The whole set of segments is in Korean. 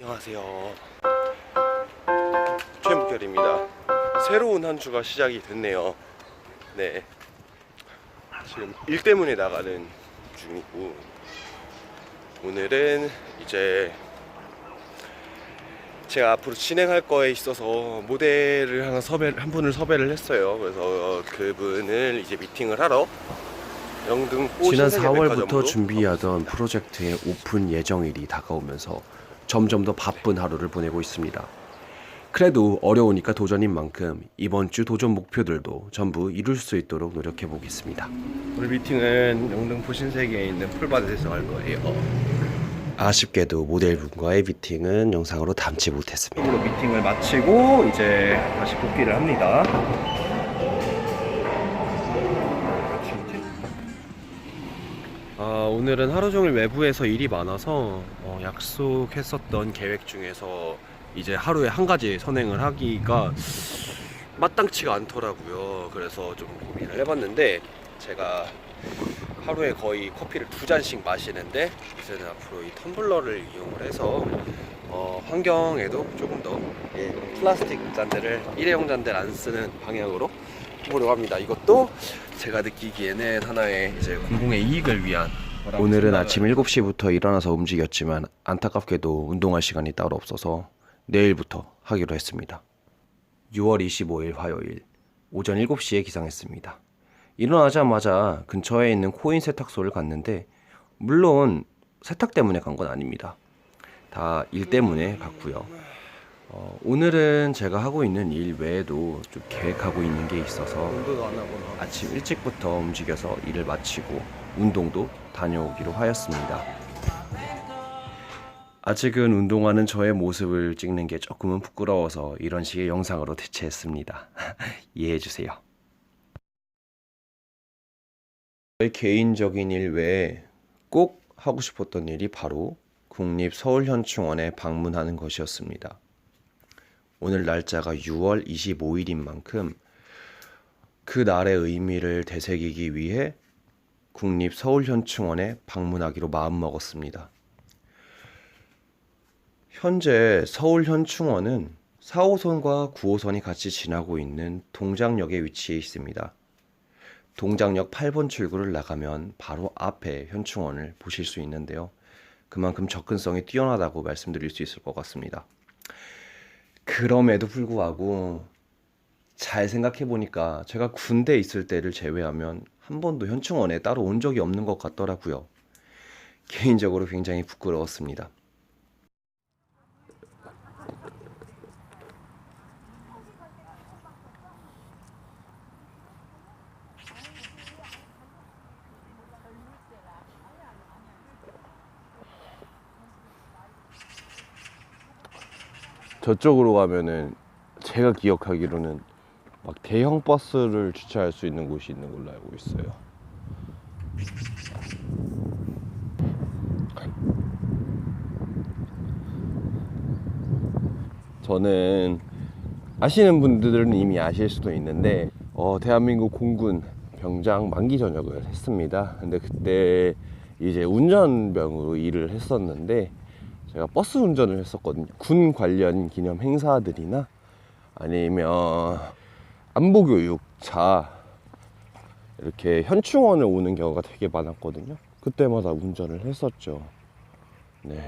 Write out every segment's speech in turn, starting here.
안녕하세요. 최묵결입니다. 새로운 한 주가 시작이 됐네요. 네. 지금 일 때문에 나가는 중이고, 오늘은 이제 제가 앞으로 진행할 거에 있어서 모델을 하나 섭외, 한 분을 섭외를 했어요. 그래서 그분을 이제 미팅을 하러 영등 지난 신세계 4월부터 백화점으로 준비하던 프로젝트의 오픈 예정일이 다가오면서 점점 더 바쁜 하루를 보내고 있습니다. 그래도 어려우니까 도전인 만큼 이번 주 도전 목표들도 전부 이룰 수 있도록 노력해 보겠습니다. 오늘 미팅은 영등 포 신세계에 있는 풀밭에서 할 거예요. 아쉽게도 모델분과의 미팅은 영상으로 담지 못했습니다. 으로 미팅을 마치고 이제 다시 복귀를 합니다. 오늘은 하루 종일 외부에서 일이 많아서 어, 약속했었던 계획 중에서 이제 하루에 한 가지 선행을 하기가 마땅치가 않더라고요. 그래서 좀 고민을 해봤는데 제가 하루에 거의 커피를 두 잔씩 마시는데 이제는 앞으로 이 텀블러를 이용을 해서 어, 환경에도 조금 더 예, 플라스틱 잔들을 일회용 잔들 안 쓰는 방향으로 해보려고 합니다. 이것도 제가 느끼기에는 하나의 이제 공공의 이익을 위한 오늘은 아침 7시부터 일어나서 움직였지만 안타깝게도 운동할 시간이 따로 없어서 내일부터 하기로 했습니다. 6월 25일 화요일 오전 7시에 기상했습니다. 일어나자마자 근처에 있는 코인 세탁소를 갔는데 물론 세탁 때문에 간 건 아닙니다. 다 일 때문에 갔고요. 어, 오늘은 제가 하고 있는 일 외에도 좀 계획하고 있는 게 있어서 아침 일찍부터 움직여서 일을 마치고 운동도 다녀오기로 하였습니다. 아직은 운동하는 저의 모습을 찍는 게 조금은 부끄러워서 이런 식의 영상으로 대체했습니다. 이해해 주세요. 저의 개인적인 일 외에 꼭 하고 싶었던 일이 바로 국립서울현충원에 방문하는 것이었습니다. 오늘 날짜가 6월 25일인 만큼 그 날의 의미를 되새기기 위해 국립 서울현충원에 방문하기로 마음먹었습니다. 현재 서울현충원은 4호선과 9호선이 같이 지나고 있는 동작역에 위치해 있습니다. 동작역 8번 출구를 나가면 바로 앞에 현충원을 보실 수 있는데요. 그만큼 접근성이 뛰어나다고 말씀드릴 수 있을 것 같습니다. 그럼에도 불구하고 잘 생각해 보니까 제가 군대 있을 때를 제외하면 한 번도 현충원에 따로 온 적이 없는 것 같더라고요. 개인적으로 굉장히 부끄러웠습니다. 저쪽으로 가면은 제가 기억하기로는 막 대형 버스를 주차할 수 있는 곳이 있는 걸로 알고 있어요. 저는 아시는 분들은 이미 아실 수도 있는데 어, 대한민국 공군 병장 만기 전역을 했습니다. 근데 그때 이제 운전병으로 일을 했었는데 제가 버스 운전을 했었거든요. 군 관련 기념 행사들이나 아니면 안보교육차 이렇게 현충원을 오는 경우가 되게 많았거든요. 그때마다 운전을 했었죠. 네.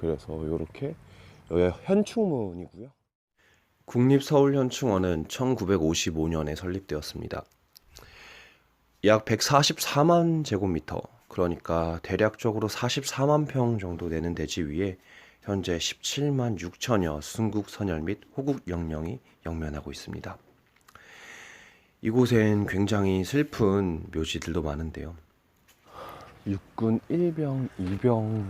그래서 이렇게 여기 현충문이고요. 국립서울현충원은 1955년에 설립되었습니다. 약 144만 제곱미터, 그러니까 대략적으로 44만 평 정도 되는 대지 위에 현재 17만 6천여 순국 선열 및 호국 영령이 영면하고 있습니다. 이곳엔 굉장히 슬픈 묘지들도 많은데요. 육군 1병, 2병의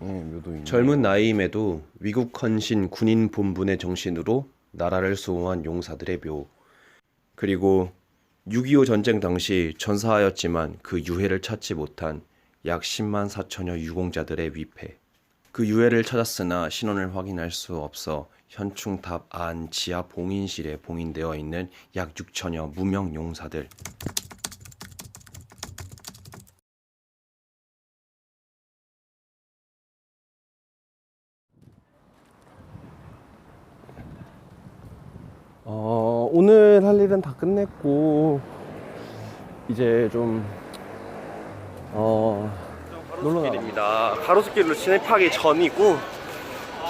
묘도 있는 젊은 나이임에도 위국 헌신 군인 본분의 정신으로 나라를 수호한 용사들의 묘 그리고 6.25 전쟁 당시 전사하였지만 그 유해를 찾지 못한 약 10만 4천여 유공자들의 위패. 그 유해를 찾았으나 신원을 확인할 수 없어 현충탑 안 지하 봉인실에 봉인되어 있는 약 6천여 무명 용사들. 어, 오늘 할 일은 다 끝냈고 이제 좀 어, 놀러 나. 길입니다. 가로수길로 진입하기 전이고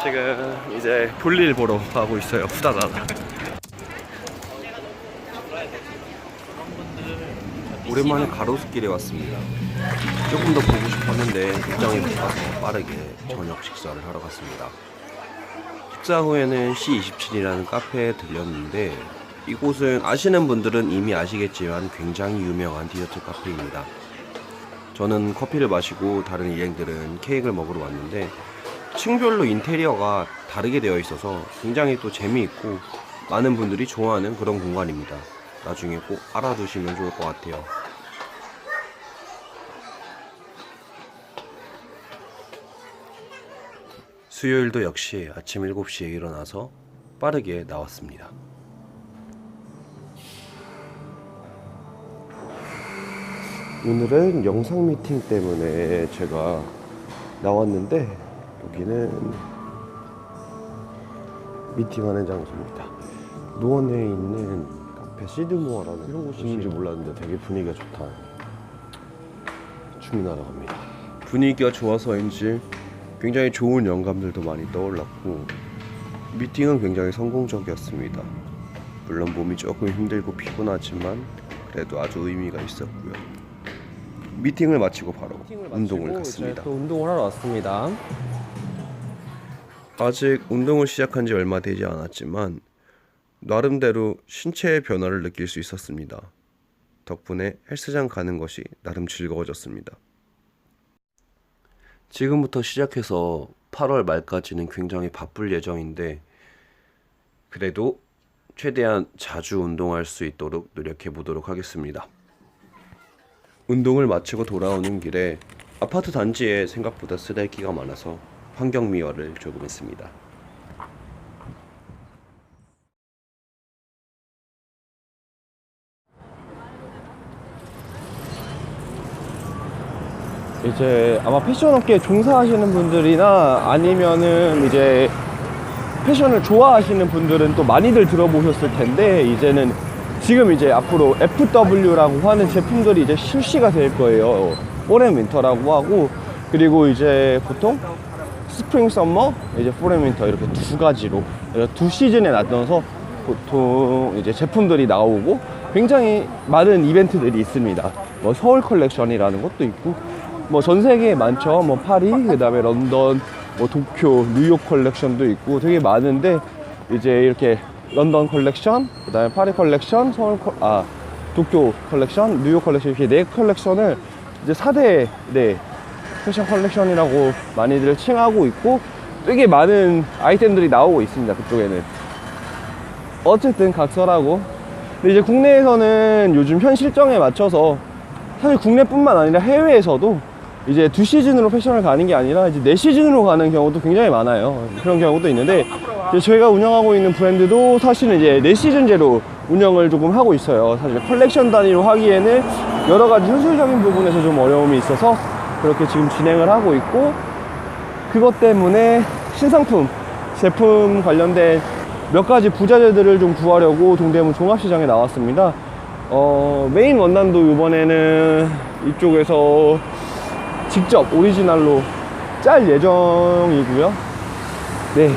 지금 이제 볼일 보러 가고 있어요. 후다다다. 오랜만에 가로수길에 왔습니다. 조금 더 보고 싶었는데 일정이 바빠서 빠르게 저녁 식사를 하러 갔습니다. 식사 후에는 C27이라는 카페에 들렸는데 이곳은 아시는 분들은 이미 아시겠지만 굉장히 유명한 디저트 카페입니다. 저는 커피를 마시고 다른 일행들은 케이크를 먹으러 왔는데 층별로 인테리어가 다르게 되어 있어서 굉장히 또 재미있고 많은 분들이 좋아하는 그런 공간입니다. 나중에 꼭 알아두시면 좋을 것 같아요. 수요일도 역시 아침 7시에 일어나서 빠르게 나왔습니다. 오늘은 영상 미팅 때문에 제가 나왔는데 여기는 미팅하는 장소입니다. 노원에 있는 카페 시드모어라는 이런 있는지 몰랐는데 되게 분위기가 좋다. 주문하러 갑니다. 분위기가 좋아서인지 굉장히 좋은 영감들도 많이 떠올랐고 미팅은 굉장히 성공적이었습니다. 물론 몸이 조금 힘들고 피곤하지만 그래도 아주 의미가 있었고요. 미팅을 마치고 바로 운동을 갔습니다. 또 운동을 하러 왔습니다. 아직 운동을 시작한 지 얼마 되지 않았지만 나름대로 신체의 변화를 느낄 수 있었습니다. 덕분에 헬스장 가는 것이 나름 즐거워졌습니다. 지금부터 시작해서 8월 말까지는 굉장히 바쁠 예정인데 그래도 최대한 자주 운동할 수 있도록 노력해 보도록 하겠습니다. 운동을 마치고 돌아오는 길에 아파트 단지에 생각보다 쓰레기가 많아서 환경 미화를 조금 했습니다. 이제 아마 패션 업계에 종사하시는 분들이나 아니면은 이제 패션을 좋아하시는 분들은 또 많이들 들어보셨을 텐데 이제는 지금 이제 앞으로 FW라고 하는 제품들이 이제 출시가 될 거예요. 포렘 윈터라고 하고 그리고 이제 보통 스프링 썸머 이제 포렘 윈터 이렇게 두 가지로 두 시즌에 나눠서 보통 이제 제품들이 나오고 굉장히 많은 이벤트들이 있습니다. 뭐 서울 컬렉션이라는 것도 있고 뭐 전 세계에 많죠. 뭐 파리, 그다음에 런던, 뭐 도쿄, 뉴욕 컬렉션도 있고 되게 많은데 이제 이렇게 런던 컬렉션, 그 다음에 파리 컬렉션, 서울 컬, 아 도쿄 컬렉션, 뉴욕 컬렉션 이렇게 네 컬렉션을 이제 4대 네 패션 컬렉션이라고 많이들 칭하고 있고 되게 많은 아이템들이 나오고 있습니다. 그쪽에는 어쨌든 각설하고 근데 이제 국내에서는 요즘 현 실정에 맞춰서 사실 국내뿐만 아니라 해외에서도 이제 두 시즌으로 패션을 가는 게 아니라 이제 네 시즌으로 가는 경우도 굉장히 많아요. 그런 경우도 있는데 저희가 운영하고 있는 브랜드도 사실은 이제 네 시즌제로 운영을 조금 하고 있어요. 사실 컬렉션 단위로 하기에는 여러 가지 현실적인 부분에서 좀 어려움이 있어서 그렇게 지금 진행을 하고 있고 그것 때문에 신상품 제품 관련된 몇 가지 부자재들을 좀 구하려고 동대문 종합시장에 나왔습니다. 어, 메인 원단도 이번에는 이쪽에서 직접 오리지널로 짤 예정이고요. 네,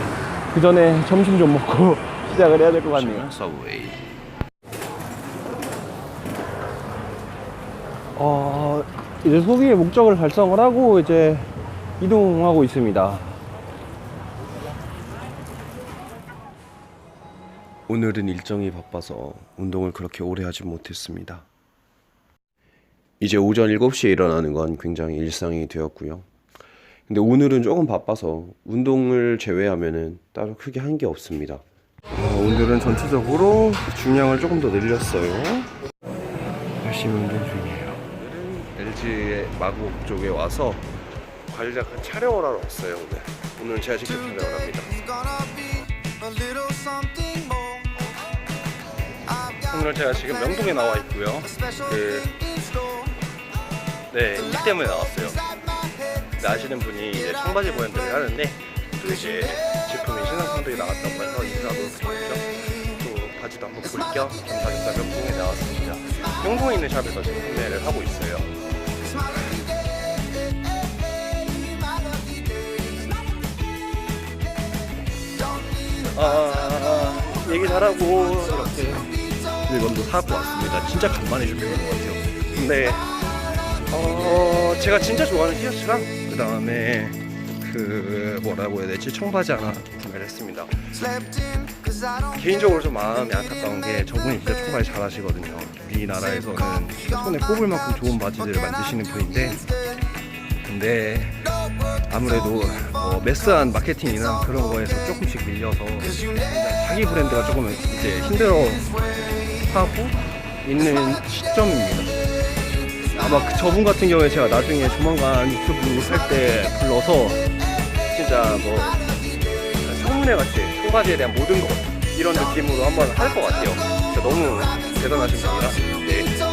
그 전에 점심 좀 먹고 시작을 해야 될 것 같네요. 어, 이제 소비의 목적을 달성을 하고 이제 이동하고 있습니다. 오늘은 일정이 바빠서 운동을 그렇게 오래 하진 못했습니다. 이제 오전 7시에 일어나는 건 굉장히 일상이 되었고요. 근데 오늘은 조금 바빠서 운동을 제외하면은 따로 크게 한 게 없습니다. 어, 오늘은 전체적으로 중량을 조금 더 늘렸어요. 열심히 운동 중이에요. 오늘은 LG의 마곡 쪽에 와서 관리자 촬영을 하러 왔어요 오늘. 오늘 제가 직접 촬영을 합니다. 오늘 제가 지금 명동에 나와 있고요. 그, 네, 일 때문에 나왔어요. 근데 아시는 분이 이제 청바지 브랜드를 하는데 또 이제 제품이 신상품들이 나갔다고 해서 인사도 드렸죠. 또 바지도 한번 볼겸 겸사겸사 명동에 나왔습니다. 명동에 있는 샵에서 지금 구매를 하고 있어요. 아, 얘기 잘하고 이렇게 물건도 사고 왔습니다. 진짜 간만에 좀 배우는 것 같아요. 근데 어, 제가 진짜 좋아하는 티셔츠랑 그 다음에 그 뭐라고 해야 되지 청바지 하나 구매를 했습니다. 개인적으로 좀 마음이 안타까운 게 저분이 진짜 청바지 잘하시거든요. 우리나라에서는 손에 꼽을 만큼 좋은 바지들을 만드시는 분인데 근데 아무래도 뭐 매스한 마케팅이나 그런 거에서 조금씩 밀려서 자기 브랜드가 조금 이제 힘들어 하고 있는 시점입니다. 아마 그 저분 같은 경우에 제가 나중에 조만간 유튜브 할 때 불러서 진짜 뭐 청문회 같이 청바지에 대한 모든 것 이런 느낌으로 한번 할 것 같아요. 진짜 너무 대단하신 분이라 네.